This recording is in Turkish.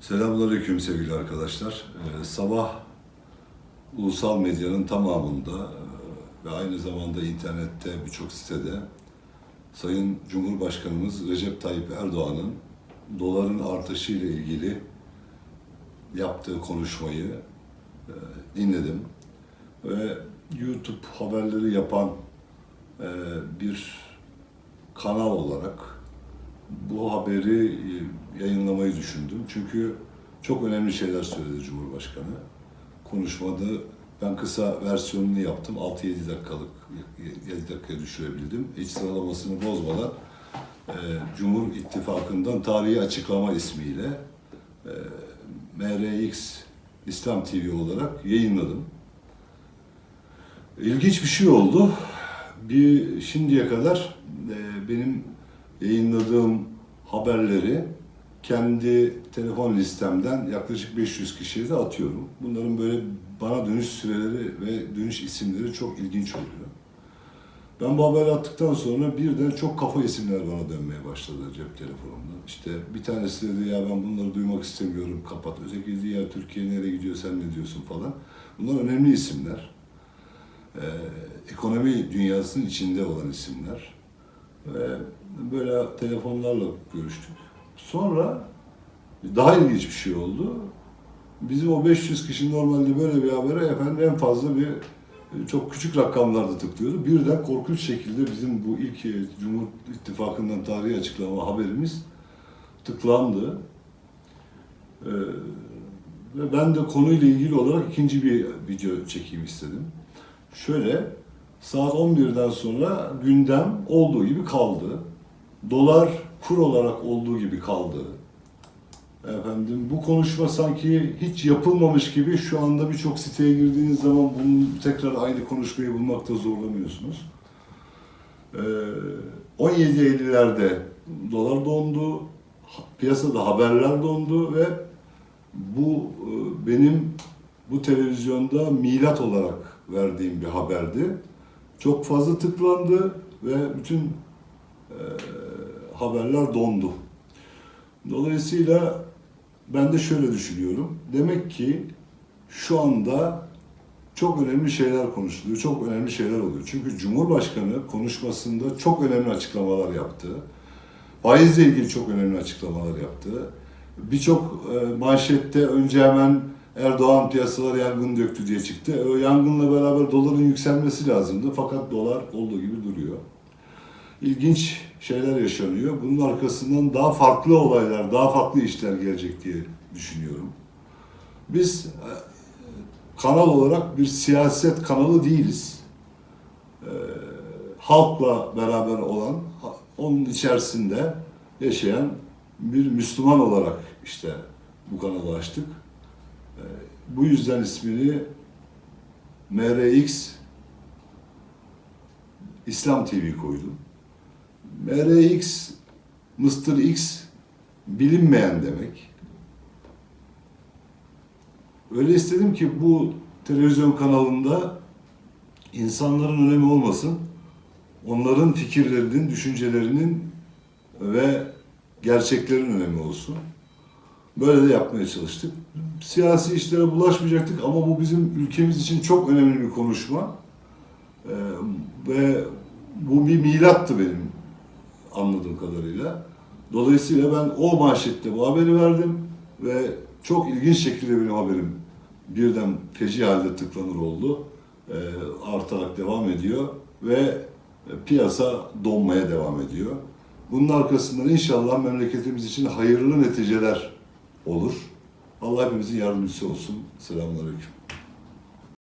Selamünaleyküm sevgili arkadaşlar. Ee, sabah ulusal medyanın tamamında e, ve aynı zamanda internette birçok sitede Sayın Cumhurbaşkanımız Recep Tayyip Erdoğan'ın doların artışı ile ilgili yaptığı konuşmayı e, dinledim. Ve YouTube haberleri yapan e, bir kanal olarak bu haberi e, yayınlamayı düşündüm. Çünkü çok önemli şeyler söyledi Cumhurbaşkanı. Konuşmada ben kısa versiyonunu yaptım. 6-7 dakikalık, 7 dakikaya düşürebildim. Hiç sıralamasını bozmadan e, Cumhur İttifakı'ndan tarihi açıklama ismiyle e, MRX İslam TV olarak yayınladım. İlginç bir şey oldu. Bir şimdiye kadar e, benim yayınladığım haberleri kendi telefon listemden yaklaşık 500 kişiye de atıyorum. Bunların böyle bana dönüş süreleri ve dönüş isimleri çok ilginç oluyor. Ben bu haberi attıktan sonra birden çok kafa isimler bana dönmeye başladı cep telefonumdan. İşte bir tanesi dedi ya ben bunları duymak istemiyorum kapat. Öteki dedi Türkiye nereye gidiyor sen ne diyorsun falan. Bunlar önemli isimler. Ee, ekonomi dünyasının içinde olan isimler. Ve böyle telefonlarla görüştük. Sonra daha ilginç bir şey oldu. Bizim o 500 kişi normalde böyle bir habere efendim en fazla bir çok küçük rakamlarda tıklıyordu. Birden korkunç şekilde bizim bu ilk Cumhur İttifakı'ndan tarihi açıklama haberimiz tıklandı. Ee, ve ben de konuyla ilgili olarak ikinci bir video çekeyim istedim. Şöyle, saat 11'den sonra gündem olduğu gibi kaldı. Dolar kur olarak olduğu gibi kaldı. Efendim bu konuşma sanki hiç yapılmamış gibi şu anda birçok siteye girdiğiniz zaman bunu tekrar aynı konuşmayı bulmakta zorlanıyorsunuz. Ee, 17 Eylül'lerde dolar dondu, piyasada haberler dondu ve bu e, benim bu televizyonda milat olarak verdiğim bir haberdi. Çok fazla tıklandı ve bütün e, haberler dondu. Dolayısıyla ben de şöyle düşünüyorum. Demek ki şu anda çok önemli şeyler konuşuluyor, çok önemli şeyler oluyor. Çünkü Cumhurbaşkanı konuşmasında çok önemli açıklamalar yaptı. Faizle ilgili çok önemli açıklamalar yaptı. Birçok e, manşette önce hemen Erdoğan piyasalar yangın döktü diye çıktı. O yangınla beraber doların yükselmesi lazımdı. Fakat dolar olduğu gibi duruyor. İlginç şeyler yaşanıyor. Bunun arkasından daha farklı olaylar, daha farklı işler gelecek diye düşünüyorum. Biz e, kanal olarak bir siyaset kanalı değiliz. E, halkla beraber olan, onun içerisinde yaşayan bir Müslüman olarak işte bu kanalı açtık. E, bu yüzden ismini MRX İslam TV koydum. MRX, Mr. X bilinmeyen demek. Öyle istedim ki bu televizyon kanalında insanların önemi olmasın. Onların fikirlerinin, düşüncelerinin ve gerçeklerin önemi olsun. Böyle de yapmaya çalıştık. Siyasi işlere bulaşmayacaktık ama bu bizim ülkemiz için çok önemli bir konuşma. Ee, ve bu bir milattı benim anladığım kadarıyla. Dolayısıyla ben o manşette bu haberi verdim ve çok ilginç şekilde benim haberim birden feci halde tıklanır oldu. Ee, artarak devam ediyor ve piyasa donmaya devam ediyor. Bunun arkasından inşallah memleketimiz için hayırlı neticeler olur. Allah hepimizin yardımcısı olsun. Selamünaleyküm.